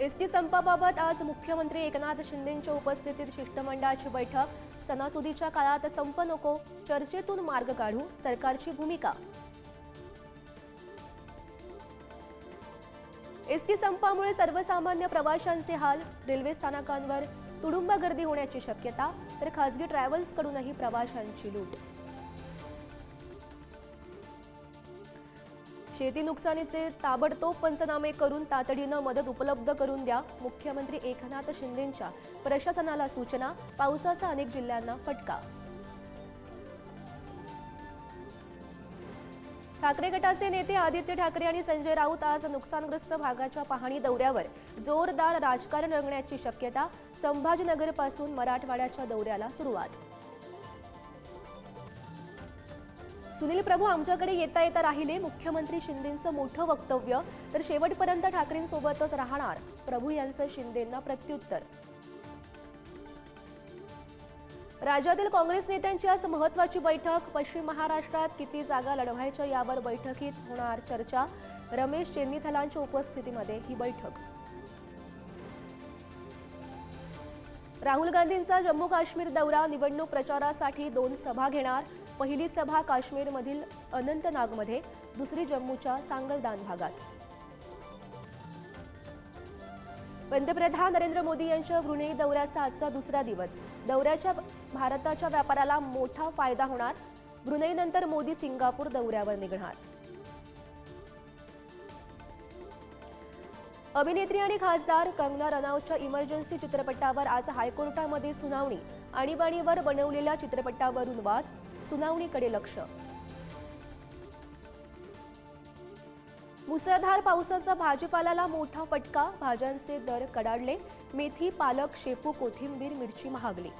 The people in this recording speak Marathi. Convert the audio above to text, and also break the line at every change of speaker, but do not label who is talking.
एस टी संपाबाबत आज मुख्यमंत्री एकनाथ शिंदेंच्या उपस्थितीत शिष्टमंडळाची बैठक. सणासुदीच्या काळात संप नको चर्चेतून मार्ग काढू सरकारची भूमिका. एसटी संपामुळे सर्वसामान्य प्रवाशांचे हाल रेल्वे स्थानकांवर तुडुंब गर्दी होण्याची शक्यता तर खासगी ट्रॅव्हल्सकडूनही प्रवाशांची लूट. शेती नुकसानीचे ताबडतोब पंचनामे करून तातडीनं मदत उपलब्ध करून द्या मुख्यमंत्री एकनाथ शिंदेंच्या प्रशासनाला सूचना पावसाचा अनेक जिल्ह्यांना फटका. ठाकरे गटाचे नेते आदित्य ठाकरे आणि संजय राऊत आज नुकसानग्रस्त भागाच्या पाहणी दौऱ्यावर जोरदार राजकारण रंगण्याची शक्यता संभाजीनगरपासून मराठवाड्याच्या दौऱ्याला सुरुवात. सुनील प्रभू आमच्याकडे येता येता राहिले. मुख्यमंत्री शिंदेंचं मोठं वक्तव्य. तर शेवटपर्यंत ठाकरेंसोबतच राहणार प्रभू यांचं शिंदेंना प्रत्युत्तर. राज्यातील काँग्रेस नेत्यांची आज महत्वाची बैठक. पश्चिम महाराष्ट्रात किती जागा लढवायच्या यावर बैठकीत होणार चर्चा. रमेश चेन्नीथलांच्या उपस्थितीमध्ये ही बैठक. राहुल गांधींचा जम्मू काश्मीर दौरा निवडणूक प्रचारासाठी दोन सभा घेणार. पहिली सभा काश्मीरमधील अनंतनागमध्ये दुसरी जम्मूच्या सांगलदान भागात. पंतप्रधान नरेंद्र मोदी यांच्या ब्रुनेई दौऱ्याचा आजचा दुसरा दिवस. दौऱ्याच्या भारताच्या व्यापाराला मोठा फायदा होणार. ब्रुनेईनंतर मोदी सिंगापूर दौऱ्यावर निघणार. अभिनेत्री आणि खासदार कंगना रनौतच्या इमर्जन्सी चित्रपटावर आज हायकोर्टामध्ये सुनावणी. आणीबाणीवर बनवलेल्या चित्रपटावरून वाद सुनावणीकडे लक्ष. मुसळधार पावसाचा भाजीपाल्याला मोठा फटका भाज्यांचे दर कडाडले. मेथी पालक शेपू कोथिंबीर मिरची महागली.